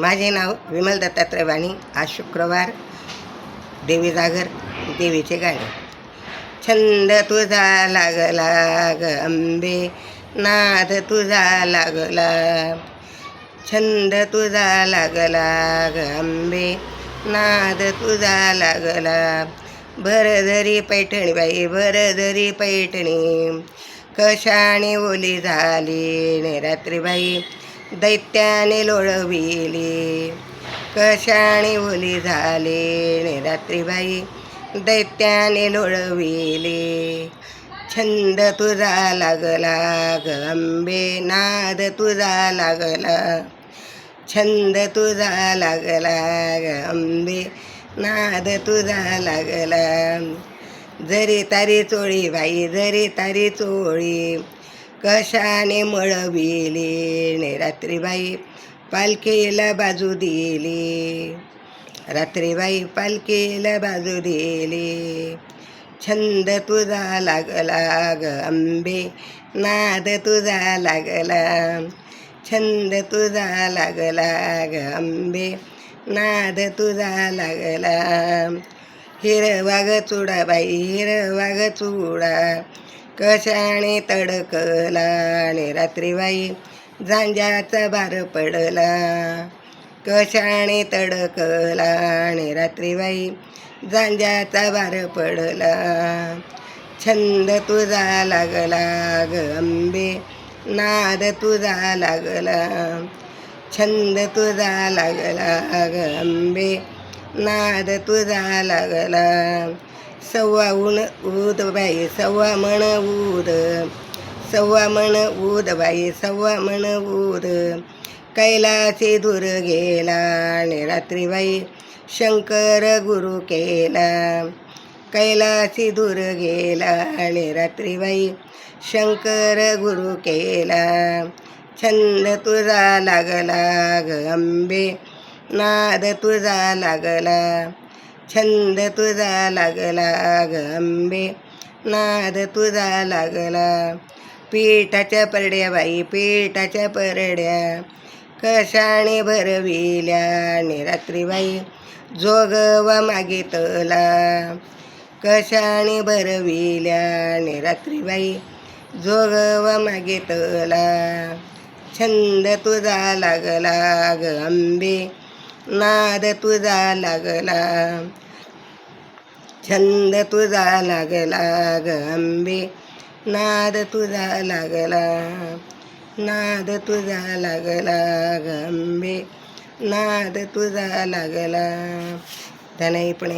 माझे नाव विमल दत्तात्रय वाणी आज शुक्रवार देवी जागर देवीचे गाणे. छंद तुझा लागला ग अंबे नाद तुझा लागला छंद तुझा लागला ग अंबे नाद तुझा लागला भरधरी पैठणी बाई भरधरी पैठणी. कशाने ओली झाली ने रात्रीबाई दैत्याने लोळविले. कशाने ओली झाले ने रात्रीबाई? दैत्याने लोळविले. छंद तुझा लागला गंबे अंबे नाद तुझा लागला. छंद तुझा लागला गंबे अंबे नाद तुझा लागला. जरी तारी चोळी बाई जरी तारी चोळी कशाने मळविले? ने रात्रीबाई पालखीला बाजू दिली. रात्रीबाई पालखीला बाजू दिली. छंद तुझा लागला ग अंबे नाद तुझा लागला. छंद तुझा लागला ग अंबे नाद तुझा लागला. हिरवाग चुडा बाई हिरवा चुडा. कशाने तडकला आणि रात्रीबाई झांजाचा भार पडला? कशाने तडकला आणि रात्रीबाई झांजाचा भार पडला? छंद तुझा लागला ग अंबे नाद तुझा लागला. छंद तुझा लागला ग अंबे नाद तुझा लागला. सव्वा ऊन ऊद बाई सव्वा म्हण ऊद. सव्वा म्हण ऊद बाई सव्वा म्हण ऊद. कैलासी दूर गेला आणि रात्रीबाई शंकर गुरु केला. कैलासी दूर गेला आणि रात्रीबाई शंकर गुरु केला. छंद तुझा लागला ग अंबे नाद तुझा लागला. छंद तुझा लागला गंबे नाद तुझा लागला पीठाच्या परड्या बाई पीठाच्या परड्या. कशाने भरविल्या आणि रात्रीबाई जोगवा मागितला कशाने भरविल्या आणि रात्रीबाई जोगवा मागितला छंद तुझा लागला ग अंबे नाद तुझा लागला. छंद तुझा लागला ग अंबे. नाद तुझा लागला. नाद तुझा लागला ग अंबे. नाद तुझा लागला. धनाई पण.